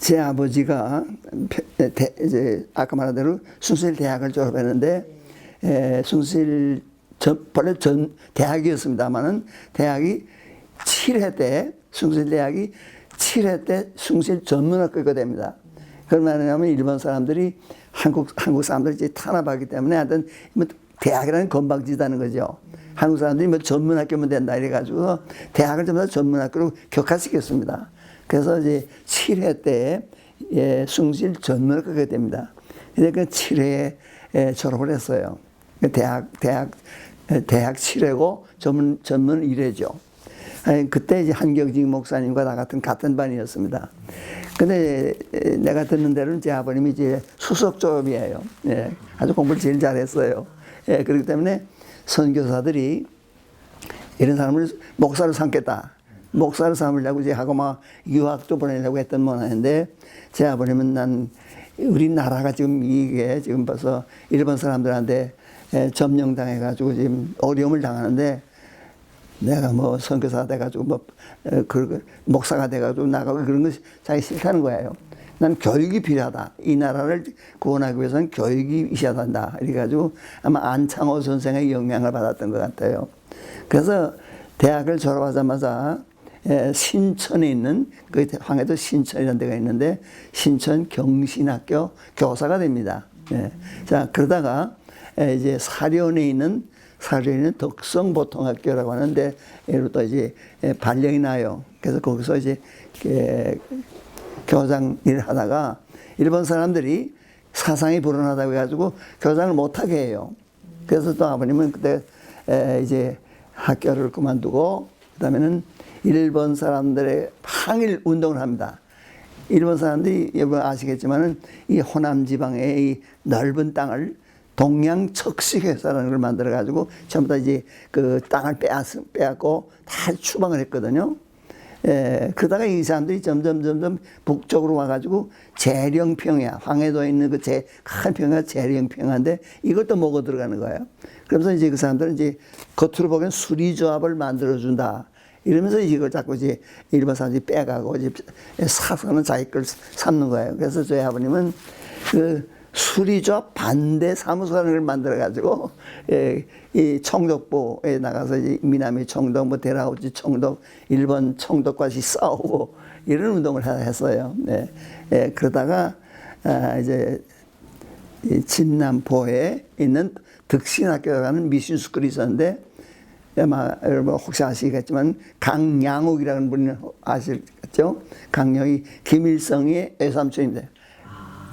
제 아버지가 대, 대- 이제 아까 말한 대로 순실 대학을 졸업했는데 에, 순실 전, 원래 전 대학이었습니다만은 대학이 7회 때 숭실 대학이 7회 때 숭실 전문학교가 됩니다. 그러면 하면 일본 사람들이 한국 한국 사람들이 이제 탄압하기 때문에 하여튼 뭐 대학이라는 건방지다는 거죠. 한국 사람들이 뭐 전문학교면 된다 이래가지고 대학을 전부 다 전문학교로 격화시켰습니다. 그래서 이제 7회 때 예, 숭실 전문학교가 됩니다. 근데 그 7회에 예, 졸업을 했어요. 그 대학 대학 에, 대학 7회고 전문 전문 1회죠. 아니, 그때 이제 한경직 목사님과 나 같은 같은 반이었습니다. 근데 에, 내가 듣는 대로는 제 아버님이 이제 수석 졸업이에요. 예, 아주 공부를 제일 잘했어요. 예, 그렇기 때문에 선교사들이 이런 사람을 목사로 삼겠다. 목사로 삼으려고 이제 하고 막 유학도 보내려고 했던 모양인데 제 아버님은 난 우리나라가 지금 이게 지금 벌써 일본 사람들한테 에, 점령당해가지고 지금 어려움을 당하는데 내가 뭐 선교사 돼가지고 뭐 에, 그 목사가 돼가지고 나가고 그런 거 자기 싫다는 거예요. 난 교육이 필요하다. 이 나라를 구원하기 위해서는 교육이 한다. 이래가지고 아마 안창호 선생의 영향을 받았던 것 같아요. 그래서 대학을 졸업하자마자 에, 신천에 있는 그 황해도 신천이라는 데가 있는데 신천 경신학교 교사가 됩니다. 예. 자 그러다가 에, 이제 사련에 있는 사련에 있는 덕성보통학교라고 하는데 예로부터 이제 에, 발령이 나요. 그래서 거기서 이제 에, 교장 일을 하다가 일본 사람들이 사상이 불안하다고 해가지고 교장을 못하게 해요. 그래서 또 아버님은 그때 에, 이제 학교를 그만두고 그다음에는 일본 사람들의 항일 운동을 합니다. 일본 사람들이 여러분 아시겠지만은 이 호남 지방의 이 넓은 땅을 동양 척식회사라는 걸 만들어 가지고 전부 다 이제 그 땅을 빼앗, 빼앗고 다 추방을 했거든요. 예, 그러다가 이 사람들이 점점 점점 북쪽으로 와가지고 재령평야 황해도에 있는 그 재, 큰 평야 재령평야인데 이것도 먹어 들어가는 거예요. 그러면서 이제 그 사람들은 이제 겉으로 보기엔 수리조합을 만들어준다. 이러면서 이걸 자꾸 이제 일본 사람들이 빼가고 이제 사서는 자기 걸 삼는 거예요. 그래서 저희 아버님은 그 수리조합 반대 사무소라는 걸 만들어 가지고 예, 이 청독부에 나가서 이제 미남이 청독, 뭐 데라우지 청독, 일본 청독과시 싸우고 이런 운동을 하- 했어요. 네. 예, 그러다가 아, 이제 이 진남포에 있는 덕신학교라는 미신 스쿨이 있었는데 아마 여러분 혹시 아시겠지만 강양욱이라는 분이 아시겠죠? 강양욱이 김일성의 애삼촌입니다.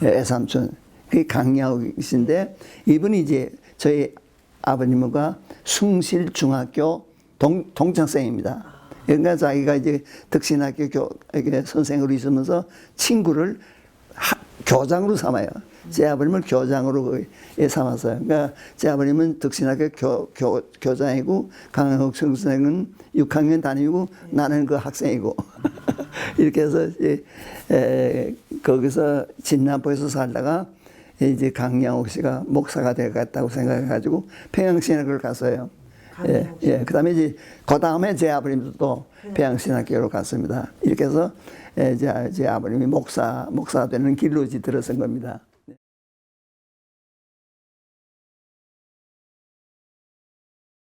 예, 애삼촌. 그게 강양욱이신데 이분이 이제 저희 아버님과 숭실중학교 동, 동창생입니다. 그러니까 자기가 이제 덕신학교 교, 선생으로 있으면서 친구를 하, 교장으로 삼아요. 제 아버님을 교장으로 그- 예, 삼았어요. 그러니까 제 아버님은 덕신학교 교, 교, 교장이고 강학욱 선생은 6학년 다니고 나는 그 학생이고 이렇게 해서 이제 에, 거기서 진남포에서 살다가 이제 강양옥 씨가 목사가 되겠다고 생각해가지고 평양신학교를 갔어요. 예, 예. 그 다음에 이제, 그 다음에 제 아버님도 또 평양신학교로 갔습니다. 이렇게 해서, 예, 제, 제 아버님이 목사, 목사 되는 길로 들어선 겁니다.